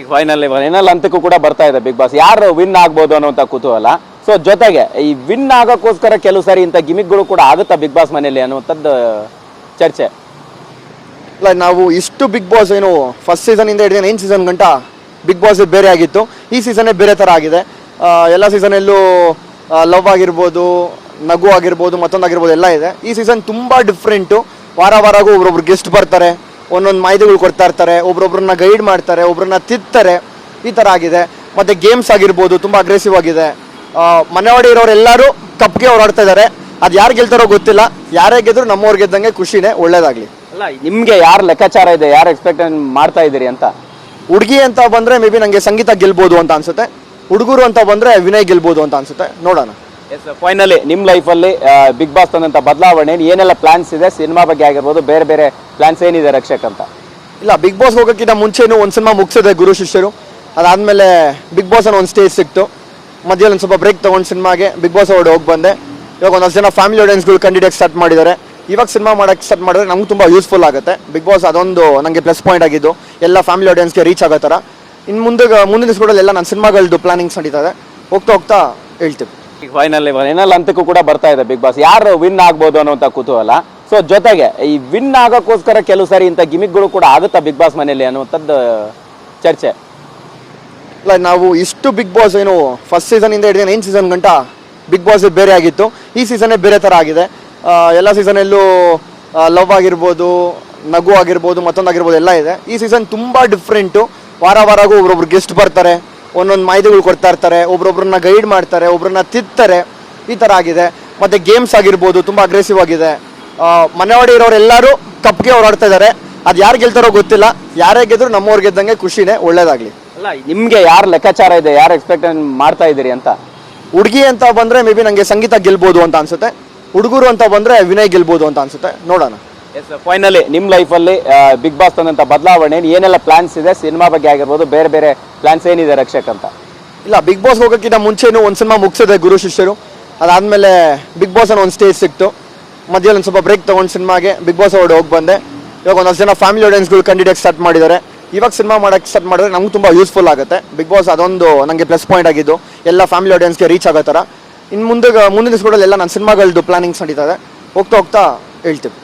ಈಗ final final ಹಂತಕ್ಕೂ ಕೂಡ ಬರ್ತಾ ಇದೆ ಬಿಗ್ ಬಾಸ್ ಯಾರು ವಿನ್ ಆಗ್ಬೋದು ಅನ್ನೋಂಥ ಕುತೂಹಲ. ಸೊ ಜೊತೆಗೆ ಈ ವಿನ್ ಆಗೋಕ್ಕೋಸ್ಕರ ಕೆಲವು ಸಾರಿ ಇಂಥ ಗಿಮಿಕ್ಗಳು ಕೂಡ ಆಗುತ್ತಾ ಬಿಗ್ ಬಾಸ್ ಮನೆಯಲ್ಲಿ ಅನ್ನುವಂಥದ್ದು ಚರ್ಚೆ. ಇಲ್ಲ, ನಾವು ಇಷ್ಟು ಬಿಗ್ ಬಾಸ್ ಏನು ಫಸ್ಟ್ ಸೀಸನಿಂದ ಹಿಡಿದು ನೈನ್ ಸೀಸನ್ ಗಂಟ ಬಿಗ್ ಬಾಸ್ ಬೇರೆ ಆಗಿತ್ತು. ಈ ಸೀಸನ್ನೇ ಬೇರೆ ಥರ ಆಗಿದೆ. ಎಲ್ಲ ಸೀಸನಲ್ಲೂ ಲವ್ ಆಗಿರ್ಬೋದು, ನಗು ಆಗಿರ್ಬೋದು ಮತ್ತೊಂದಾಗಿರ್ಬೋದು ಎಲ್ಲ ಇದೆ. ಈ ಸೀಸನ್ ತುಂಬ ಡಿಫ್ರೆಂಟು ವಾರ ವಾರಾಗೂ ಒಬ್ರೊಬ್ರು ಗೆಸ್ಟ್ ಬರ್ತಾರೆ. ಒಂದೊಂದು ಮಾಹಿತಿಗಳು ಕೊಡ್ತಾ ಇರ್ತಾರೆ ಒಬ್ರೊಬ್ರನ್ನ ಗೈಡ್ ಮಾಡ್ತಾರೆ ಒಬ್ರನ್ನ ತಿತ್ತಾರೆ ಈ ಥರ ಆಗಿದೆ. ಮತ್ತು ಗೇಮ್ಸ್ ಆಗಿರ್ಬೋದು ತುಂಬ ಅಗ್ರೆಸಿವ್ ಆಗಿದೆ. ಆ, ಮನೆಯೊಡೆ ಇರೋರೆಲ್ಲರೂ ಕಪ್ಗೆ ಹೋರಾಡ್ತಾ ಇದ್ದಾರೆ. ಅದು ಯಾರು ಗೆಲ್ತಾರೋ ಗೊತ್ತಿಲ್ಲ. ಯಾರೇ ಗೆದ್ರು ನಮ್ಮವ್ರು ಗೆದ್ದಂಗೆ ಖುಷಿನೇ ಒಳ್ಳೇದಾಗಲಿ. ಅಲ್ಲ ನಿಮಗೆ ಯಾರು ಲೆಕ್ಕಾಚಾರ ಇದೆ ಯಾರು ಎಕ್ಸ್ಪೆಕ್ಟ್ ಮಾಡ್ತಾ ಇದ್ದೀರಿ ಅಂತ? ಹುಡುಗಿ ಅಂತ ಬಂದರೆ ಮೇ ಬಿ ನನಗೆ ಸಂಗೀತ ಗೆಲ್ಬೋದು ಅಂತ ಅನ್ಸುತ್ತೆ. ಹುಡುಗರು ಅಂತ ಬಂದರೆ ವಿನಯ್ ಗೆಲ್ಬೋದು ಅಂತ ಅನ್ಸುತ್ತೆ. ನೋಡೋಣ. ಫೈನಲಿ ನಿಮ್ಮ ಲೈಫಲ್ಲಿ ಬಿಗ್ ಬಾಸ್ ತಂದಂಥ ಬದಲಾವಣೆ ಏನೆಲ್ಲ ಪ್ಲಾನ್ಸ್ ಇದೆ? ಸಿನಿಮಾ ಬಗ್ಗೆ ಆಗಿರ್ಬೋದು, ಬೇರೆ ಬೇರೆ ಪ್ಲಾನ್ಸ್ ಏನಿದೆ ರಕ್ಷಕ್ ಅಂತ ಇಲ್ಲ ಬಿಗ್ ಬಾಸ್ ಹೋಗೋಕ್ಕಿಂತ ಮುಂಚೆನೂ ಒಂದು ಸಿನಿಮಾ ಮುಗಿಸಿದೆ ಗುರು ಶಿಷ್ಯರು. ಅದಾದಮೇಲೆ ಬಿಗ್ ಬಾಸ್ ಅನ್ನೋ ಒಂದು ಸ್ಟೇಜ್ ಸಿಕ್ತು. ಮಧ್ಯದಲ್ಲಿ ಒಂದು ಸ್ವಲ್ಪ ಬ್ರೇಕ್ ತೊಗೊಂಡು ಸಿನಿಮಾಗೆ ಬಿಗ್ ಬಾಸ್ ಅವಾರ್ಡ್ ಹೋಗಿ ಬಂದೆ. ಇವಾಗ ಒಂದಷ್ಟು ಜನ ಫ್ಯಾಮಿಲಿ ಆಡಿಯನ್ಸ್ಗಳು ಕಂಡಿಡಿಯಕ್ಕೆ ಸ್ಟಾರ್ಟ್ ಮಾಡಿದ್ದಾರೆ. ಇವಾಗ ಸಿನಿಮಾ ಮಾಡೋಕ್ಕೆ ಸ್ಟಾರ್ಟ್ ಮಾಡಿದ್ರೆ ನಮ್ಗೆ ತುಂಬ ಯೂಸ್ಫುಲ್ ಆಗುತ್ತೆ. ಬಿಗ್ ಬಾಸ್ ಅದೊಂದು ನನಗೆ ಪ್ಲಸ್ ಪಾಯಿಂಟ್ ಆಗಿದ್ದು. ಎಲ್ಲ ಫ್ಯಾಮಿಲಿ ಆಡಿಯನ್ಸ್ಗೆ ರೀಚ್ ಆಗೋ ಥರ. ಇನ್ನು ಮುಂದೆ, ಮುಂದಿನ ದಿವಸಗಳಲ್ಲಿ ಎಲ್ಲ ನನ್ನ ಸಿನಿಮಾಗಳದ್ದು ಪ್ಲಾನಿಂಗ್ಸ್ ನಡೀತಾ ಇದೆ. ಹೋಗ್ತಾ ಹೋಗ್ತಾ ಹೇಳ್ತೀವಿ ಈಗ ಫೈನಲ್ ಫೈನಲ್ ಹಂತಕ್ಕೂ ಕೂಡ ಬರ್ತಾ ಇದೆ ಬಿಗ್ ಬಾಸ್ ಯಾರು ವಿನ್ ಆಗ್ಬೋದು ಅನ್ನೋಂಥ ಕುತೂಹಲ. ಸೊ ಜೊತೆಗೆ ಈ ವಿನ್ ಆಗೋಕ್ಕೋಸ್ಕರ ಕೆಲವು ಸಾರಿ ಇಂಥ ಗಿಮಿಕ್ಗಳು ಕೂಡ ಆಗುತ್ತಾ ಬಿಗ್ ಬಾಸ್ ಮನೆಯಲ್ಲಿ ಅನ್ನುವಂಥದ್ದು ಚರ್ಚೆ. ಇಲ್ಲ ನಾವು ಇಷ್ಟು ಬಿಗ್ ಬಾಸ್ ಏನು ಫಸ್ಟ್ ಸೀಸನಿಂದ ಹಿಡಿದು ನೈನ್ ಸೀಸನ್ ಗಂಟ ಬಿಗ್ ಬಾಸ್ ಬೇರೆ ಆಗಿತ್ತು. ಈ ಸೀಸನ್ನೇ ಬೇರೆ ಥರ ಆಗಿದೆ. ಎಲ್ಲ ಸೀಸನಲ್ಲೂ ಲವ್ ಆಗಿರ್ಬೋದು, ನಗು ಆಗಿರ್ಬೋದು, ಮತ್ತೊಂದು ಆಗಿರ್ಬೋದು, ಎಲ್ಲ ಇದೆ. ಈ ಸೀಸನ್ ತುಂಬ ಡಿಫ್ರೆಂಟು ವಾರ ವಾರಗೂ ಒಬ್ರೊಬ್ರು ಗೆಸ್ಟ್ ಬರ್ತಾರೆ. ಒಂದೊಂದು ಮಾಹಿತಿಗಳು ಕೊಡ್ತಾ ಇರ್ತಾರೆ ಒಬ್ರೊಬ್ರನ್ನ ಗೈಡ್ ಮಾಡ್ತಾರೆ ಒಬ್ರನ್ನ ತಿತ್ತಾರೆ ಈ ಥರ ಆಗಿದೆ. ಮತ್ತು ಗೇಮ್ಸ್ ಆಗಿರ್ಬೋದು ತುಂಬ ಅಗ್ರೆಸಿವ್ ಆಗಿದೆ. ಮನೆವಾಡಿ ಇರೋರೆಲ್ಲರೂ ಕಪ್ಗೆ ಓಡಾಡ್ತಾ ಇದ್ದಾರೆ ಅದು ಯಾರು ಗೆಲ್ತಾರೋ ಗೊತ್ತಿಲ್ಲ. ಯಾರೇ ಗೆದ್ರು ನಮ್ಮವ್ರು ಗೆದ್ದಂಗೆ ಖುಷಿನೇ ಒಳ್ಳೇದಾಗಲಿ. ಅಲ್ಲ ನಿಮಗೆ ಯಾರು ಲೆಕ್ಕಾಚಾರ ಇದೆ ಯಾರು ಎಕ್ಸ್ಪೆಕ್ಟ್ ಮಾಡ್ತಾ ಇದ್ದೀರಿ ಅಂತ? ಹುಡುಗಿ ಅಂತ ಬಂದರೆ ಮೇ ಬಿ ನನಗೆ ಸಂಗೀತ ಗೆಲ್ಬೋದು ಅಂತ ಅನಿಸುತ್ತೆ. ಹುಡುಗರು ಅಂತ ಬಂದರೆ ವಿನಯ್ ಗೆಲ್ಬೋದು ಅಂತ ಅನ್ಸುತ್ತೆ. ನೋಡೋಣ. ಫೈನಲಿ ನಿಮ್ಮ ಲೈಫಲ್ಲಿ ಬಿಗ್ ಬಾಸ್ ತಂದಂಥ ಬದಲಾವಣೆ ಏನೆಲ್ಲ ಪ್ಲಾನ್ಸ್ ಇದೆ? ಸಿನಿಮಾ ಬಗ್ಗೆ ಆಗಿರ್ಬೋದು, ಬೇರೆ ಬೇರೆ ಪ್ಲಾನ್ಸ್ ಏನಿದೆ ರಕ್ಷಕ್ ಅಂತ? ಇಲ್ಲ ಬಿಗ್ ಬಾಸ್ ಹೋಗೋಕ್ಕಿಂತ ಮುಂಚೆನೂ ಒಂದು ಸಿನಿಮಾ ಮುಗಿಸಿದೆ ಗುರು ಶಿಷ್ಯರು. ಅದಾದಮೇಲೆ ಬಿಗ್ ಬಾಸ್ ಅನ್ನೋ ಒಂದು ಸ್ಟೇಜ್ ಸಿಕ್ತು. ಮಧ್ಯದಲ್ಲಿ ಒಂದು ಸ್ವಲ್ಪ ಬ್ರೇಕ್ ತೊಗೊಂಡು ಸಿನಿಮಾಗೆ ಬಿಗ್ ಬಾಸ್ ಅವಾರ್ಡ್ ಹೋಗಿ ಬಂದೆ. ಇವಾಗ ಒಂದಷ್ಟು ಜನ ಫ್ಯಾಮಿಲಿ ಆಡಿಯನ್ಸ್ಗಳು ಕಂಡಿಡಿಯಕ್ಕೆ ಸ್ಟಾರ್ಟ್ ಮಾಡಿದ್ದಾರೆ. ಇವಾಗ ಸಿನಿಮಾ ಮಾಡೋಕ್ಕೆ ಸ್ಟಾರ್ಟ್ ಮಾಡಿದ್ರೆ ನಮ್ಗೆ ತುಂಬ ಯೂಸ್ಫುಲ್ ಆಗುತ್ತೆ. ಬಿಗ್ ಬಾಸ್ ಅದೊಂದು ನನಗೆ ಪ್ಲಸ್ ಪಾಯಿಂಟ್ ಆಗಿದ್ದು. ಎಲ್ಲ ಫ್ಯಾಮಿಲಿ ಆಡಿಯನ್ಸ್ಗೆ ರೀಚ್ ಆಗೋ ಥರ. ಇನ್ನು ಮುಂದೆ, ಮುಂದಿನ ಸ್ಕೂಲಲ್ಲಿ ಎಲ್ಲ ನನ್ನ ಸಿನಿಮಾಗಳದ್ದು ಪ್ಲಾನಿಂಗ್ಸ್ ನಡೀತಾ ಇದೆ. ಹೋಗ್ತಾ ಹೋಗ್ತಾ ಹೇಳ್ತೀವಿ